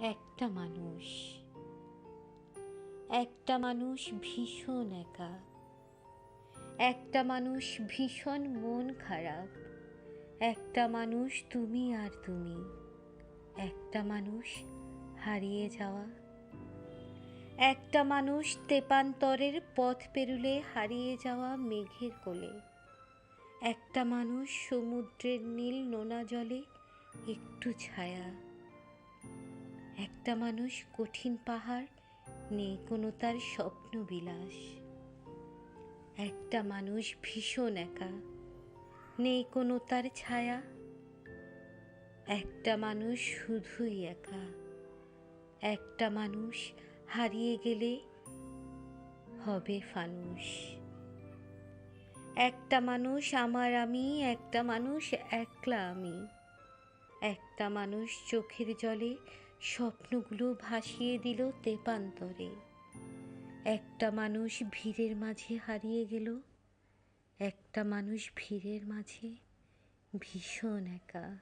একটা মানুষ। একটা মানুষ ভীষণ একা। একটা মানুষ ভীষণ মন খারাপ। একটা মানুষ তুমি আর তুমি। একটা মানুষ হারিয়ে যাওয়া। একটা মানুষ তেপান্তরের পথ পেরুলে হারিয়ে যাওয়া মেঘের কোলে। একটা মানুষ সমুদ্রের নীল নোনা জলে একটু ছায়া। একটা মানুষ কঠিন পাহাড় নেই, কোনো তার স্বপ্ন বিলাস। একটা মানুষ ভীষণ একা, নেই কোনো তার ছায়া। একটা মানুষ শুধুই একা, একটা মানুষ হারিয়ে গেলে হবে ফানুষ। একটা মানুষ আমার আমি, একটা মানুষ একলা আমি। একটা মানুষ চোখের জলে স্বপ্নগুলো ভাসিয়ে দিল তেপান্তরে। একটা মানুষ ভিড়ের মাঝে হারিয়ে গেল, একটা মানুষ ভিড়ের মাঝে ভীষণ একা।